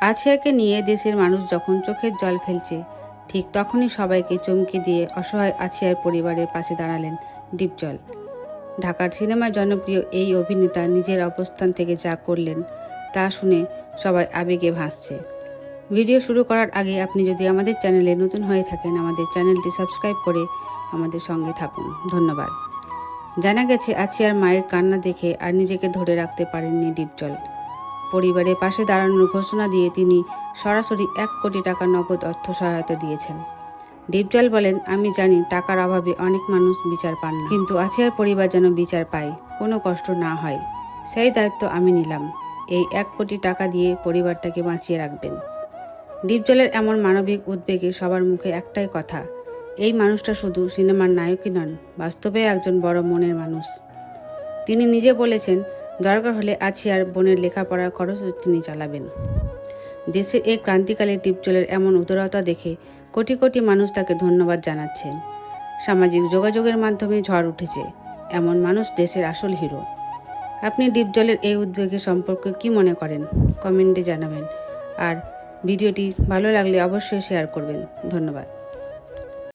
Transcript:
আছিয়াকে নিয়ে দেশের মানুষ যখন চোখের জল ফেলছে, ঠিক তখনই সবাইকে চমকে দিয়ে অসহায় আছিয়ার পরিবারের পাশে দাঁড়ালেন ডিপজল ঢাকার সিনেমার জনপ্রিয় এই অভিনেতা নিজের অবস্থান থেকে যা করলেন, তা শুনে সবাই আবেগে ভাসছে। ভিডিও শুরু করার আগে আপনি যদি আমাদের চ্যানেলে নতুন হয়ে থাকেন, আমাদের চ্যানেলটি সাবস্ক্রাইব করে আমাদের সঙ্গে থাকুন। ধন্যবাদ। জানা গেছে, আছিয়ার মায়ের কান্না দেখে আর নিজেকে ধরে রাখতে পারেননি ডিপজল পরিবারের পাশে দাঁড়ানোর ঘোষণা দিয়ে তিনি সরাসরি এক কোটি টাকা নগদ অর্থ সহায়তা দিয়েছেন। দীপজল বলেন, আমি জানি টাকার অভাবে অনেক মানুষ বিচার পান না। কিন্তু আছিয়ার পরিবার যেন বিচার পায়, কোনো কষ্ট না হয়। সেই দায়িত্ব আমি নিলাম। এই এক কোটি টাকা দিয়ে পরিবারটাকে বাঁচিয়ে রাখবেন। দীপজলের এমন মানবিক উদ্বেগে সবার মুখে একটাই কথা, এই মানুষটা শুধু সিনেমার নায়কই নন, বাস্তবে একজন বড় মনের মানুষ। তিনি নিজে বলেছেন দরকার হলে আছি আর বোনের লেখাপড়ার খরচও তিনি চালাবেন। দেশের এই ক্রান্তিকালে টিপজলের এমন উদারতা দেখে কোটি কোটি মানুষ তাকে ধন্যবাদ জানাচ্ছেন। সামাজিক যোগাযোগের মাধ্যমে ঝড় উঠেছে, এমন মানুষ দেশের আসল হিরো। আপনি ডিপজলের এই উদ্বেগের সম্পর্কে কি মনে করেন? কমেন্টে জানাবেন। আর ভিডিওটি ভালো লাগলে অবশ্যই শেয়ার করবেন। ধন্যবাদ।